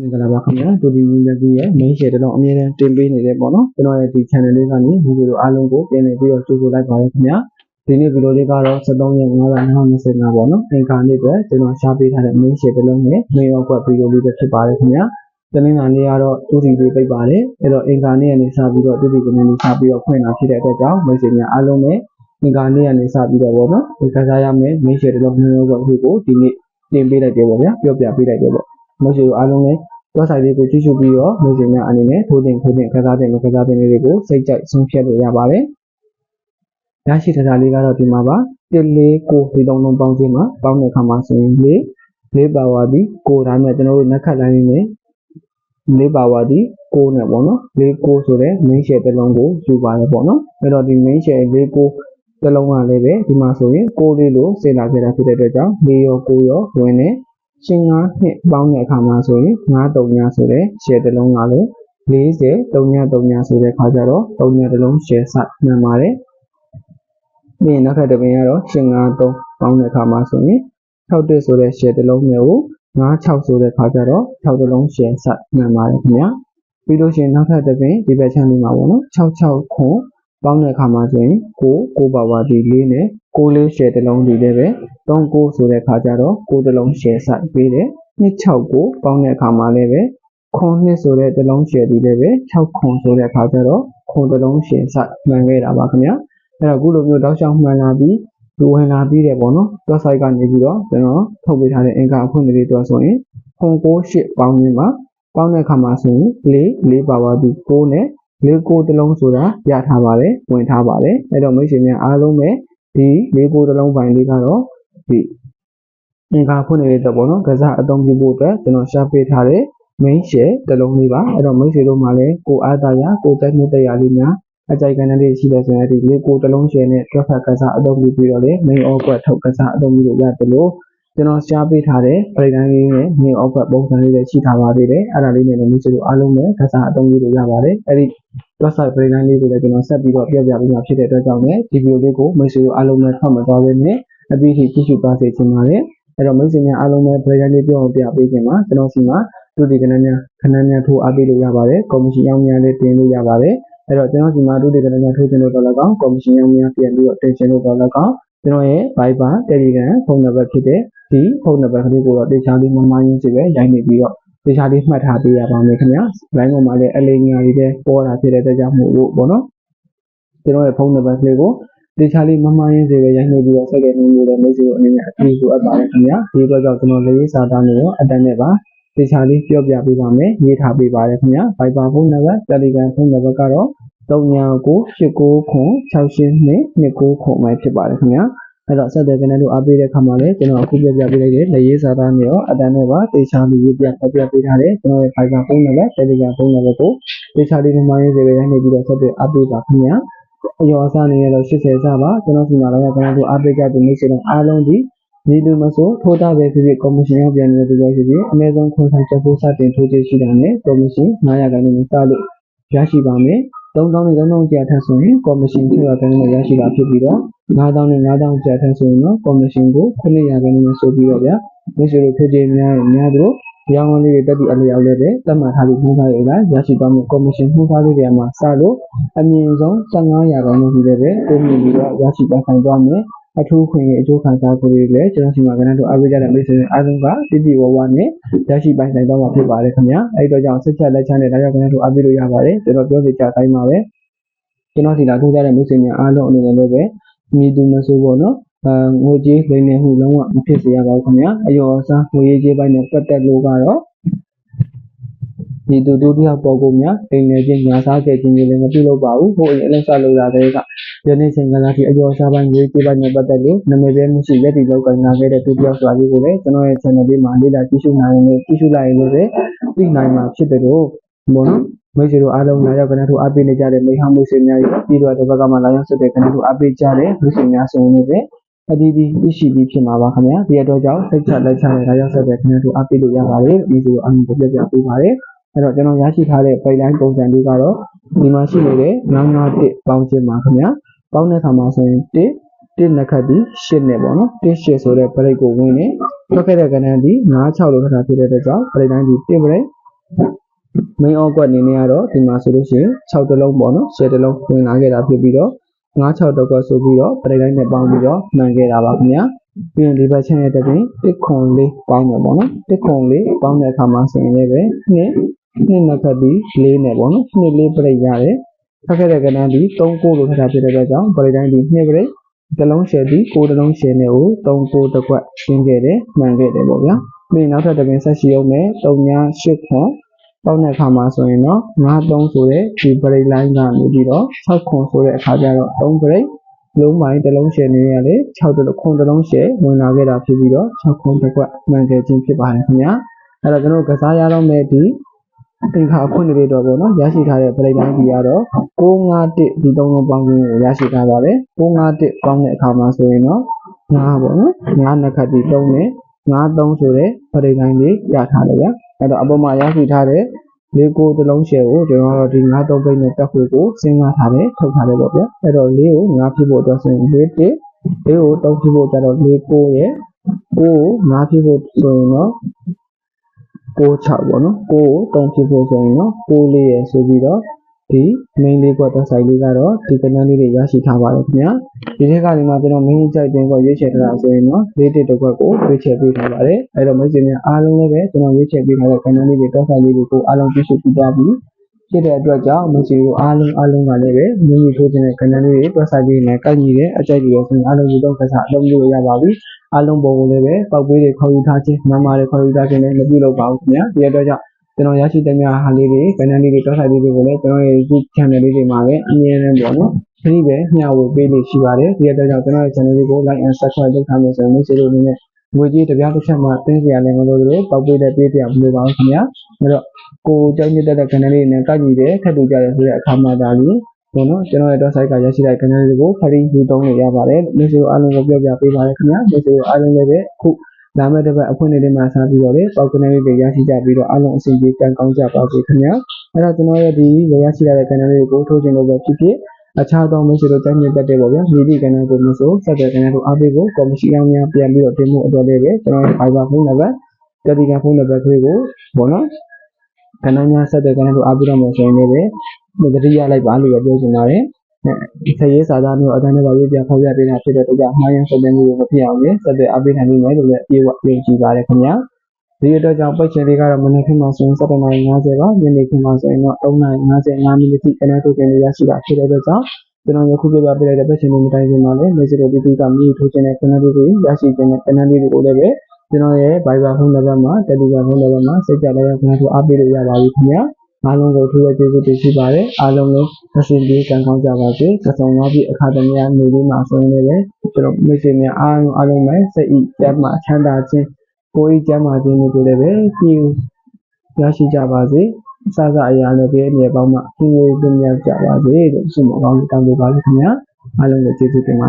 မင်္ဂလာပါခင်ဗျာတူဒီမီဒီယာကြီးရဲ့ main share တလုံးအမြဲတမ်းတင်ပေးနေတယ်ပေါ့နော်ကျွန်တော်ရဲ့ဒီ channel လေးကနေဗီဒီယိုအားလုံးကိုပြင်နေပြီးတော့ကြိုဆိုလိုက်ပါရခင်ဗျာဒီနေ့ဗီဒီယိုလေးကတော့73ရက်9လ2025ပေါ့နော်အင်္ဂါနေ့အတွက်ကျွန်တော်ရှားပေးထားတဲ့ main share တလုံးနဲ့ main ရောက်ကွက်ဗီဒီယိုလေးပဲဖြစ်ပါတယ်ခင်ဗျာတနင်္လာနေ့ကတော့တူဒီလေးပိတ်ပါတယ်အဲ့တော့အင်္ဂါနေ့ကနေစပြီးတော့တူဒီကနေစပြီးတော့ဖွင့်လာဖြစ်တဲ့အတွက်ကြောင့် message များအားလုံးနဲ့အင်္ဂါနေ့ကနေစပြီးတော့ပေါ့နော်ဒီကစားရမယ် main share တလုံးမျိုးရောက်ကွက်ကိုဒီနေ့တင်ပေးလိုက်တယ်ပေါ့ဗျာပြောပြပေးလိုက်တယ်ပေါ့ message အားလုံးနဲ့ website လေးကိုကြည့်ရှုပြီးတော့မျိုးစင်များအနေနဲ့ထိုးတင်ထိုးတင်ခစားတင်လို့ခစားတင်လေးတွေကိုစိတ်ကြိုက်ဆုံးဖြတ်လို့ရပါတယ်။ရရှိထားတာလေးကတော့ဒီမှာပါ149ဒီလုံးလုံးပေါင်းခြင်းမှာပေါင်းတဲ့အခါမှာဆိုရင်၄၄ပါဝါဒီကိုဒါနဲ့ကျွန်တော်တို့နက်ခတ်လိုင်းလေးနဲ့၄ပါဝါဒီကိုနဲ့ပေါ့နော်၄ကိုဆိုတဲ့ main share တစ်လုံးကိုယူပါတယ်ပေါ့နော်အဲ့တော့ဒီ main share ၄ကိုတစ်လုံးကလည်းပဲဒီမှာဆိုရင်ကိုလေးလို့စေလာခဲ့တာဖြစ်တဲ့အတွက်ကြောင့်၄ရော9ရောဝင်နေ ရှင်း9နှစ်ပေါင်းတဲ့အခါမှာဆိုရင်9တုံညာဆိုတဲ့ share တစ်လုံးကလည်း40တုံညာတုံညာဆိုတဲ့ခါကျတော့တုံညာတစ်လုံး share စမှန်ပါတယ်ပြီးရင်နောက်ထပ်တစ်ပင်ကတော့ရှင်း9တုံပေါင်းတဲ့အခါမှာဆိုရင်6တက်ဆိုတဲ့ share တစ်လုံးမျိုးကို96ဆိုတဲ့ခါကျတော့6တစ်လုံး share စမှန်ပါတယ်ခင်ဗျာပြီးလို့ရှိရင်နောက်ထပ်တစ်ပင်ဒီဘက်ချမ်းလေးမှာပေါ့နော်66ခွန် ပေါင်းတဲ့အခါမှာဆိုရင်9 9ပါဝါဒီ4နဲ့6လေး share တစ်လုံးဒီလည်းပဲ39ဆိုတဲ့ခါကျတော့9တစ်လုံး share စပေးတယ်26ပေါင်းတဲ့အခါမှာလည်းပဲခွန်နှစ်ဆိုတဲ့တစ်လုံး share ဒီလည်းပဲ6ခွန်ဆိုတဲ့ခါကျတော့ခွန်တစ်လုံး share စမှန်ခဲ့တာပါခင်ဗျာအဲ့တော့အခုလိုမျိုးတောက်ချောင်းမှန်လာပြီးလူဝင်လာပြီးတယ်ပေါ့နော် website ကနေပြီးတော့ကျွန်တော်ထုတ်ပေးထားတဲ့အင်္ဂါအဖွင့်လေးတွေတော့ဆိုရင်ခွန်68ပေါင်းရင်းမှာပေါင်းတဲ့အခါမှာဆိုရင်4 4ပါပါပြီး6နဲ့ လေးကိုတစ်လုံးဆိုတာရထားပါတယ်ဝင်ထားပါတယ်အဲ့တော့မိတ်ဆွေများအားလုံးပဲဒီလေးကိုတစ်လုံးပိုင်းလေးကတော့ဒီအင်္ဂါဖွင့်နေတဲ့တော့ပေါ့နော်ကစားအသုံးပြုဖို့အတွက်ကျွန်တော်ရှာပေးထားတဲ့ main share တစ်လုံးလေးပါအဲ့တော့မိတ်ဆွေတို့မှလည်းကိုအားသားရကိုတက်နှစ်တရားလေးများအကြိုက်ကန်လေးရှိတဲ့ဆိုရင်ဒီလေးကိုတစ်လုံး share နဲ့တွက်ဖက်ကစားအသုံးပြုပြီးတော့လေ main offer ထုတ်ကစားအသုံးပြုလို့ရတယ်လို့ ကျွန်တော်ရှားပေးထားတဲ့ပရိဒန်လေးနဲ့ main offer ပုံစံလေးတွေရှိထားပါသေးတယ်အဲ့ဒါလေးနဲ့လည်းမိတ်ဆွေတို့အားလုံးပဲကစားအသုံးပြုလို့ရပါတယ်အဲ့ဒီ website ပရိဒန်လေးကိုလည်းကျွန်တော်ဆက်ပြီးတော့ပြပြပေးမှာဖြစ်တဲ့အတွက်ကြောင့်လည်းဒီဗီဒီယိုလေးကိုမိတ်ဆွေတို့အားလုံးပဲဖတ်မသွားဘဲနဲ့အပြီးထိကြည့်ရှုသွားစေချင်ပါတယ်အဲ့တော့မိတ်ဆွေများအားလုံးပဲပရိဒန်လေးပြောအောင်ပြပေးခင်မှာကျွန်တော်စီမှာသူဒီကနန်းများခဏန်းများထိုးအားပေးလို့ရပါတယ်ကော်မရှင်ရောင်းများလေးတင်လို့ရပါတယ်အဲ့တော့ကျွန်တော်ဒီမှာဒုတိယကဏ္ဍများထိုးချင်လို့တော့လည်းကောင်းကော်မရှင်ရောင်းများပြန်ပြီးတော့တင်ချင်လို့တော့လည်းကောင်းကျွန်တော်ရဲ့ Viber Telegram ဖုန်းနံပါတ်ဖြစ်တဲ့ ဒီဖုန်းနံပါတ်ကလေးကိုတော့တေချာလေးမမရင်းစီပဲရိုက်နေပြီးတော့တေချာလေးမှတ်ထားပေးရပါမယ်ခင်ဗျာ။ line ပေါ်မှာလည်းအလေးညာလေးတွေပေါ်တာဖြစ်တဲ့အတွက်ကြောင့်မို့လို့ပေါ့နော်။ကျွန်တော်ရဲ့ဖုန်းနံပါတ်ကလေးကိုတေချာလေးမမရင်းစီပဲရိုက်နေပြီးတော့ဆက်ခဲ့နေလို့လည်းမိတ်ဆွေတို့အနေနဲ့အထူးလိုအပ်ပါတယ်ခင်ဗျာ။ဒီအတွက်ကြောင့်ကျွန်တော်လေးစာသားနဲ့ရောအတန်းနဲ့ပါတေချာလေးပြောပြပေးပါမယ်ရေးထားပေးပါတယ်ခင်ဗျာ Viber ဖုန်းနံပါတ် Telegram ဖုန်းနံပါတ်ကတော့399869ခွန်68229ခွန်မှဖြစ်ပါတယ်ခင်ဗျာ အဲ့တော့ဆက်တဲ့ကနေလို့အားပေးတဲ့ခါမှာလည်းကျွန်တော်အခုပြပြပေးလိုက်တဲ့လက်ရေးစာသားနဲ့ရောအတန်းနဲ့ပါတေချာလေးရေးပြဖပြပေးထားတယ်ကျွန်တော်ရဲ့ Viber ဖုန်းနံပါတ် Telegram ဖုန်းနံပါတ်ကိုတေချာလေးနဲ့မှရေးစေပဲရိုက်နေပြီးတော့ဆက်တဲ့အားပေးပါခင်ဗျာအယောအစားနေရတော့80စပါကျွန်တော်စီမှာလည်းကျွန်တော်တို့အားပေးကြတဲ့မိတ်ဆွေတို့အားလုံးဒီဒီလူမဆိုထိုးတာပဲဖြစ်ဖြစ်ကော်မရှင်ရောက်ပြန်နေတဲ့သူတွေဖြစ်ဖြစ်အနည်းဆုံးခွန်ဆိုင်ချက်ဖို့စတင်ထိုးချရှိတာနဲ့ကော်မရှင်900ခန်းနဲ့စလို့ရရှိပါမယ် 3000နဲ့3000ကျပ်ထက်ဆိုရင်ကော်မရှင်600ခန်းနဲ့ရရှိတာဖြစ်ပြီးတော့9000နဲ့9000ကျပ်ထက်ဆိုရင်တော့ကော်မရှင်ကို900ခန်းနဲ့ဆိုပြီးတော့ဗျာမိတ်ဆွေတို့ဖြစ်ဖြစ်များရင်များတို့ရောင်းဝယ်လေးတွေတက်ပြီးအလျောက်လေးတွေတတ်မှတ်ထားပြီးမှုသားရည်လားရရှိသွားမှုကော်မရှင်မှုသားလေးတွေမှာစလို့အမြင့်ဆုံး15ရာခိုင်နှုန်းရှိတဲ့ပဲတိုးမြင့်ပြီးတော့ရရှိပါဆိုင်သွားမယ် အထူးခွင့်ရဲ့အကျိုးခံစား거တွေလည်းကျွန်တော်စီမှာကဏ္ဍတို့အားပေးကြတဲ့မိတ်ဆွေတွေအားလုံးကတိတိဝဝနဲ့ရရှိပိုင်ဆိုင်တော့မှာဖြစ်ပါတယ်ခင်ဗျာအဲ့တော့ကြောင့်ဆက်ချက်လက်ချမ်းနဲ့ဒါကြောင့်ကဏ္ဍတို့အားပေးလို့ရပါတယ်ကျွန်တော်ပြောစီကြတိုင်းပါပဲကျွန်တော်စီလာထိုးကြတဲ့မိတ်ဆွေများအားလုံးအနေနဲ့လည်းပဲမိသူမဆိုးပေါ့နော်အဲငွေကြေးလိမ်နေမှုလုံးဝမဖြစ်စေရပါဘူးခင်ဗျာအယောအစားငွေကြေးပိုင်းနဲ့ပတ်သက်လို့ကတော့ ဒီတူတူတယောက်ပေါ်ကုန်များအိမ်နေချင်းညာစားခဲ့ခြင်းတွေလည်းမပြုလုပ်ပါဘူးဟိုအိမ်အလက်ဆက်လို့ရတဲ့ကယနေ့ချိန်ကလာထိအကျော်စားပိုင်းရေးကြည့်ပိုင်းနဲ့ပတ်သက်လို့နာမည်ပဲမရှိရက်တီလောက်ကနာခဲ့တဲ့သူတယောက်ဆိုတာလေးကိုလည်းကျွန်တော်ရဲ့ channel လေးမှာလေ့လာကြည့်ရှုနိုင်ရင်ကြည့်ရှုလိုက်ရင်လည်းသိနိုင်မှာဖြစ်တယ်လို့ဘောနော်မိတ်ဆွေတို့အားလုံးလာရောက်ကနေတို့အားပေးနေကြတဲ့မိဟောင်းမိတ်ဆွေများရောပြီးတော့ဒီဘက်ကမှလာရောက်ဆက်တဲ့ကနေတို့အားပေးကြတဲ့မိတ်ဆွေများဆိုရင်လည်းအတီးတီးသိရှိပြီးဖြစ်မှာပါခင်ဗျာဒီအတွက်ကြောင့်စိတ်ချလက်ချတဲ့လာရောက်ဆက်တဲ့ကနေတို့အားပေးလို့ရပါတယ်ဒီဆိုအမှုကိုပြပြပေးပါတယ် အဲ့တော့ကျွန်တော်ရရှိထားတဲ့ပိတ်လိုင်းပုံစံလေးကတော့ဒီမှာရှိနေတဲ့991ပေါင်းခြင်းပါခင်ဗျာပေါင်းတဲ့အခါမှာဆိုရင်1 1နှစ်ခတ်ပြီး8နဲ့ပေါ့နော်1 8ဆိုတဲ့ပရိတ်ကိုဝင်နေထွက်ခဲ့တဲ့ကဏ္ဍဒီ9 6လို့ထပ်တာဖြစ်တဲ့အတွက်ကြောင့်ပရိတ်တိုင်းဒီ1ပရိတ် main အောက်ကွက်အနေနဲ့ကတော့ဒီမှာဆိုလို့ရှိရင်6တလုံးပေါ့နော်10တလုံးဝင်လာခဲ့တာဖြစ်ပြီးတော့9 6တော့ကွက်ဆိုပြီးတော့ပရိတိုင်းနဲ့ပေါင်းပြီးတော့မှန်ခဲ့တာပါခင်ဗျာပြီးရင်ဒီဘက်ချမ်းရဲ့တပင်1ခွန်လေးပေါင်းမယ်ပေါ့နော်1ခွန်လေးပေါင်းတဲ့အခါမှာဆိုရင်လည်းပဲနှစ် နှစ်နှစ်ခတ်ပြီး၄နဲ့ပေါ့နော်နှစ်လေးပရိရတယ်ဖတ်ခဲ့တဲ့ကဏ္ဍဒီ3ကိုလို့ခတ်တာဖြစ်တဲ့အတွက်ကြောင့်ပရိတိုင်းဒီနှစ်ပရိတလုံးရှယ်ပြီးကိုတလုံးရှယ်နဲ့ကို3ကိုတစ်ကွက်ရှင်းခဲ့တယ်မှန်ခဲ့တယ်ပေါ့ဗျာပြီးရင်နောက်ထပ်တပင်ဆက်ရှိအောင်မယ်3ည8ခွန်ပေါက်တဲ့အခါမှာဆိုရင်တော့93ဆိုတဲ့ဒီ break line ကနေပြီးတော့6ခွန်ဆိုတဲ့အခါကျတော့3 break လုံးပိုင်းတစ်လုံးရှယ်နေရလေ6တလုံးခွန်တစ်လုံးရှယ်ဝင်လာခဲ့တာဖြစ်ပြီးတော့6ခွန်တစ်ကွက်မှန်ခဲ့ခြင်းဖြစ်ပါတယ်ခင်ဗျာအဲ့တော့ကျွန်တော်တို့ကစားရတော့မယ့်ဒီ သင်္ခါအခွင့်အရေးတော့ပေါ့နော်ရရှိထားတဲ့ break line ကြီးကတော့651ဒီသုံးလုံးပေါင်းခြင်းကိုရရှိထားပါတယ်651ပေါင်းတဲ့အခါမှာဆိုရင်တော့9ပေါ့နော်9နှစ်ခတ်ဒီ3နဲ့93ဆိုတဲ့ break line လေးရထားတယ်ဗျာအဲ့တော့အပေါ်မှာရရှိထားတဲ့လေးကိုတစ်လုံးရှယ်ကိုကျွန်တော်တို့ဒီ93ပိတ်နဲ့တက်ခွေကိုစဉ်းစားထားတယ်ထုတ်ထားတယ်ပေါ့ဗျာအဲ့တော့လေးကို9ဖြစ်ဖို့အတွက်ဆိုရင်၄တစ်လေးကို3ဖြစ်ဖို့ကျတော့၄ကိုရဲ့9ကို9ဖြစ်ဖို့ဆိုရင်တော့ 6 6ပေါ့နော်9ကို3ဖြစ်ဖို့ဆိုရင်တော့6လေးရယ်ဆိုပြီးတော့ဒီ main လေးကွက်တက်ဆိုင်လေးကတော့ဒီကဏ္ဍလေးတွေရရှိထားပါတယ်ခင်ဗျာဒီထက်ကနေမှကျွန်တော် main ကြိုက်တင်ကိုရွေးချယ်ထားတာဆိုရင်တော့၄တစ်တစ်ကွက်ကိုရွေးချယ်ပေးထားပါတယ်အဲ့တော့မိတ်ဆွေများအားလုံးလည်းပဲကျွန်တော်ရွေးချယ်ပေးထားတဲ့ကဏ္ဍလေးတွေတက်ဆိုင်လေးတွေကိုအားလုံးပြည့်စုံပြီးကြပြီ ဖြစ်တဲ့အတွက်ကြောင့်မိတ်ဆွေတို့အားလုံးအားလုံးကလည်းပဲမိမိထိုးခြင်းတဲ့ကဏ္ဍလေးတွေတက်ဆိုင်လေးနဲ့ကိုက်ညီတဲ့အကြိုက်တွေဆိုရင်အားလုံးဒီတော့ကစားအလုံးလို့ရပါပြီအားလုံးပုံကိုလည်းပဲပောက်ပေးတွေခေါ်ယူထားခြင်းမမတွေခေါ်ယူထားခြင်းလည်းမပြုလုပ်ပါဘူးခင်ဗျာဒီအတွက်ကြောင့်ကျွန်တော်ရရှိတဲ့များဟာလေးတွေကဏ္ဍလေးတွေတောက်ဆိုင်လေးတွေကိုလည်းကျွန်တော်ရဲ့ YouTube channel လေးတွေမှာလည်းအမြဲတမ်းပေါ့နော်ခရီးပဲမျှဝေပေးလို့ရှိပါတယ်ဒီအတွက်ကြောင့်ကျွန်တော်ရဲ့ channel လေးကို like and subscribe လုပ်ထားမယ်ဆိုရင်မိတ်ဆွေတို့အနေနဲ့ ငွေကြီးတစ်ပြားတစ်ချက်မှသိစရာလည်းမလိုလို့ပောက်ပေးတဲ့ပေးတရားမလိုပါဘူးခင်ဗျာအဲ့တော့ကိုကြောင့်ညတဲ့ channel လေးနဲ့ကကြည့်တယ်ထပ်တူကြတယ်ဆိုတဲ့အခါမှာဒါလေးဘောနော်ကျွန်တော်ရဲ့ website ကရရှိတဲ့ channel လေးကိုခရီးယူသုံးလို့ရပါတယ်မိတ်ဆွေတို့အားလုံးကိုပြောပြပေးပါရခင်ဗျာမိတ်ဆွေတို့အားလုံးလည်းပဲအခုလာမယ့်တစ်ပတ်အဖွင့်နေလေးမှာစပြီးတော့လေပေါက်ကနေလေးတွေရရှိကြပြီးတော့အားလုံးအစီအပြေကံကောင်းကြပါစေခင်ဗျာအဲ့တော့ကျွန်တော်ရဲ့ဒီရရှိရတဲ့ channel လေးကိုထိုးခြင်းလို့ပဲဖြစ်ဖြစ် အခြားသောမိတ်ဆွေတို့တိုင်းမြတ်တဲ့ပေါ့ဗျာမိသည့် channel ကိုမဆိုဆက်တဲ့ channel ကိုအားပေးဖို့ကော်မရှင်အများပြန်ပြီးတော့တင်မှုအတွက်လေးပဲကျွန်တော်ရဲ့ Viber ဖုန်းနံပါတ် Telegram ဖုန်းနံပါတ်လေးကိုပေါ့နော်ခဏများဆက်တဲ့ channel ကိုအားပေးတော့မယ်ဆိုရင်လည်းပဲတတိယလိုက်ပါလို့ပြောချင်ပါတယ်ဒီခရေးစာသားမျိုးအတန်းနဲ့ပါရေးပြဖော်ပြပေးတာဖြစ်တဲ့အတွက်ကြောင့်မှားယွင်းဆက်သွယ်မှုကိုမဖြစ်အောင်လေဆက်သွယ်အားပေးနိုင်လိမ့်မယ်လို့လည်းအပြေအဝယုံကြည်ပါတယ်ခင်ဗျာ ဒီအတွက်ကြောင့်ပိတ်ချင်လေးကတော့မနေ့ကမှဆိုရင်7:50ပါညနေခင်းမှဆိုရင်တော့3:55မိနစ်ထိကနေထုတ်တင်ရရှိတာဖြစ်တဲ့အတွက်ကြောင့်ကျွန်တော်ယခုပြပြပေးလိုက်တဲ့ပိတ်ချင်လေးမတိုင်းခင်မှာလည်းမေ့စတဲ့ပြည်သူကမြေထိုးခြင်းနဲ့ကဏ္ဍလေးတွေရရှိခြင်းနဲ့ကဏ္ဍလေးတွေကိုလည်းပဲကျွန်တော်ရဲ့ Viber ဖုန်းနံပါတ်မှာ Telegram ဖုန်းနံပါတ်မှာစိတ်ကြလည်းခင်ဗျာတို့အားပေးလို့ရပါပြီခင်ဗျာအားလုံးကိုထူးဝဲကျေးဇူးတင်ရှိပါတယ်အားလုံးလည်းအစဉ်ပြေကံကောင်းကြပါစေကဆုံသွားပြီးအခါသမယနေပြီးမှဆိုရင်လည်းကျွန်တော်မိတ်ဆွေများအားလုံးအားလုံးပဲစိတ်ဤကျမ်းမာချမ်းသာခြင်း ကိုယ်ဤကျမ်းမာခြင်းတွေကိုလည်းပဲကြည်ရရှိကြပါစေအစစအရာလည်းပဲအမြဲပေါင်းမှအင်းဝေးပြည့်မြတ်ကြပါစေလို့ဆုမကောင်းတောင်းပေးပါလိမ့်ခင်ဗျာအားလုံးကိုကျေးဇူးတင်ပါတယ်